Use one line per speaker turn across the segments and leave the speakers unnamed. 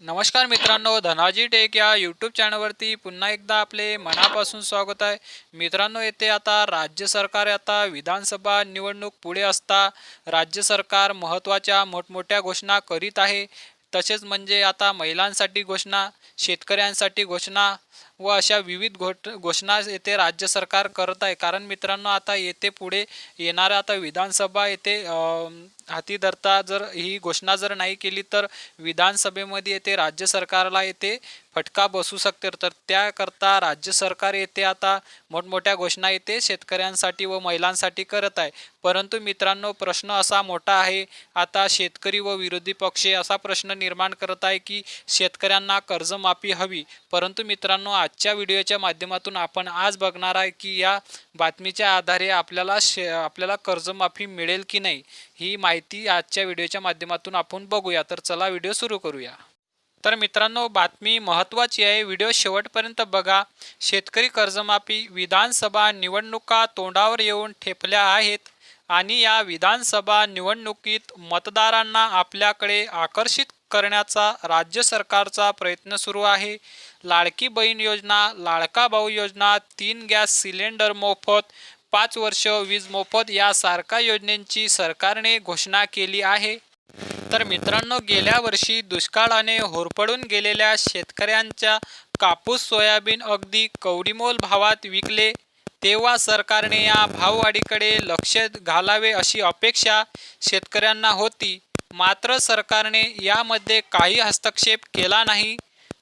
नमस्कार मित्रांनो धनाजी टेक या यूट्यूब चॅनलवरती पुन्हा एकदा आपले मनापासून स्वागत आहे. मित्रांनो येथे आता राज्य सरकार आता विधानसभा निवडणूक पुढे असता राज्य सरकार महत्त्वाच्या मोठमोठ्या घोषणा करीत आहे. तसेच म्हणजे आता महिलांसाठी घोषणा शेतकऱ्यांसाठी घोषणा व अशा विविध घोट घोषणा येथे राज्य सरकार करत आहे. कारण मित्रांनो आता येथे पुढे येणाऱ्या आता विधानसभा येथे हाती धरता जर ही घोषणा जर नाही केली तर विधानसभेमध्ये येते राज्य सरकारला येते फटका बसू शकते. तर त्याकरता राज्य सरकार येथे आता मोठमोठ्या घोषणा येथे शेतकऱ्यांसाठी व महिलांसाठी करत आहे. परंतु मित्रांनो प्रश्न असा मोठा आहे आता शेतकरी व विरोधी पक्ष असा प्रश्न निर्माण करत आहे की शेतकऱ्यांना कर्जमाफी हवी. परंतु मित्रांनो आजच्या व्हिडिओच्या माध्यमातून आपण आज बघणार आहे की या बातमीच्या आधारे आपल्याला शे आपल्याला कर्जमाफी मिळेल की नाही ही माहिती आजच्या व्हिडिओच्या माध्यमातून आपण बघूया. तर चला व्हिडिओ सुरू करूया. तर मित्रांनो बातमी महत्त्वाची आहे. व्हिडिओ शेवटपर्यंत बघा. शेतकरी कर्जमाफी विधानसभा निवडणुका तोंडावर येऊन ठेपल्या आहेत आणि या विधानसभा निवडणुकीत मतदारांना आपल्याकडे आकर्षित करण्याचा राज्य सरकारचा प्रयत्न सुरू आहे. लाडकी बहीण योजना लाडका भाऊ योजना तीन गॅस सिलेंडर मोफत पाच वर्ष वीज मोफत यासारख्या योजनेची सरकारने घोषणा केली आहे. तर मित्रांनो गेल्या वर्षी दुष्काळाने होरपडून गेलेल्या शेतकऱ्यांच्या कापूस सोयाबीन अगदी कवडीमोल भावात विकले. तेव्हा सरकारने या भाववाढीकडे लक्ष घालावे अशी अपेक्षा शेतकऱ्यांना होती. मात्र सरकारने यामध्ये काही हस्तक्षेप केला नाही.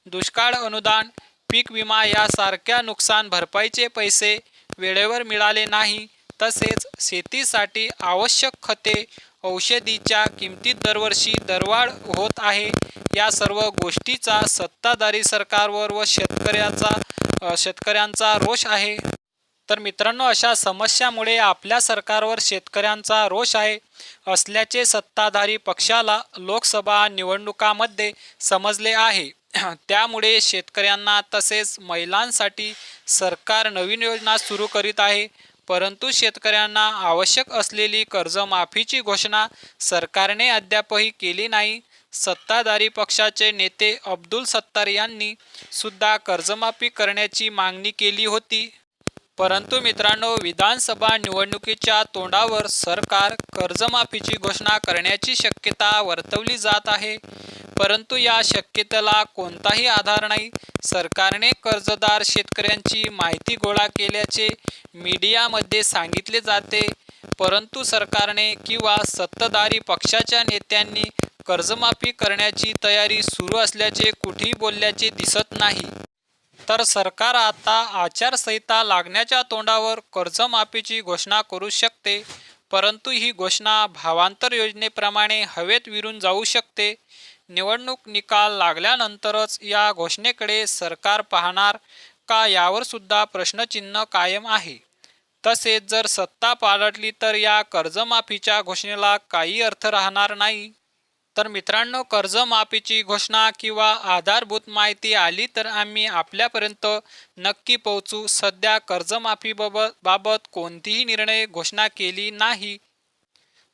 दुष्काळ अनुदान पीक विमा यासारख्या नुकसान भरपाईचे पैसे वेळेवर मिळाले नाही. तसेच शेतीसाठी आवश्यक खते औषधीच्या किमतीत दरवर्षी दरवाढ होत आहे. या सर्व गोष्टीचा सत्ताधारी सरकारवर व शेतकऱ्याचा शेतकऱ्यांचा रोष आहे. तर मित्रांनो अशा समस्यामुळे आपल्या सरकारवर शेतकऱ्यांचा रोष आहे असल्याचे सत्ताधारी पक्षाला लोकसभा निवडणुकामध्ये समजले आहे. त्यामुळे शेतकऱ्यांना तसेच महिलांसाठी सरकार नवीन योजना सुरू करीत आहे परंतु शेतकऱ्यांना आवश्यक असलेली कर्जमाफीची घोषणा सरकारने अद्यापही केली नाही. सत्ताधारी पक्षाचे नेते अब्दुल सत्तार यांनी सुद्धा कर्जमाफी करण्याची मागणी केली होती. परंतु मित्रांनो विधानसभा निवडणुकीच्या तोंडावर सरकार कर्जमाफीची घोषणा करण्याची शक्यता वर्तवली जात आहे. परंतु या शक्यतेला कोणताही आधार नाही. सरकारने कर्जदार शेतकऱ्यांची माहिती गोळा केल्याचे मीडियामध्ये सांगितले जाते. परंतु सरकारने किंवा सत्ताधारी पक्षाच्या नेत्यांनी कर्जमाफी करण्याची तयारी सुरू असल्याचे कुठेही बोलल्याचे दिसत नाही. तर सरकार आता आचारसंहिता लागण्याच्या तोंडावर कर्जमाफीची घोषणा करू शकते. परंतु ही घोषणा भावांतर योजनेप्रमाणे हवेत विरून जाऊ शकते. निवडणूक निकाल लागल्यानंतरच या घोषणेकडे सरकार पाहणार का यावर सुद्धा प्रश्नचिन्ह कायम आहे. तसेच जर सत्ता पालटली तर या कर्जमाफीच्या घोषणेला काही अर्थ राहणार नाही. तर मित्रांनो कर्जमाफीची घोषणा किंवा आधारभूत माहिती आली तर आम्ही आपल्यापर्यंत नक्की पोहोचू. सध्या कर्जमाफीबाबत बाबत कोणतीही निर्णय घोषणा केली नाही.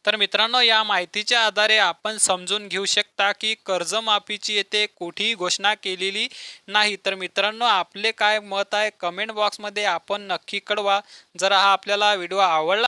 तर मित्रांनो या माहितीच्या आधारे आपण समजून घेऊ शकता की कर्जमाफीची येथे कुठेही घोषणा केलेली नाही. तर मित्रांनो आपले काय मत आहे? कमेंट बॉक्समध्ये आपण नक्की कळवा. जर हा आपल्याला व्हिडिओ आवडला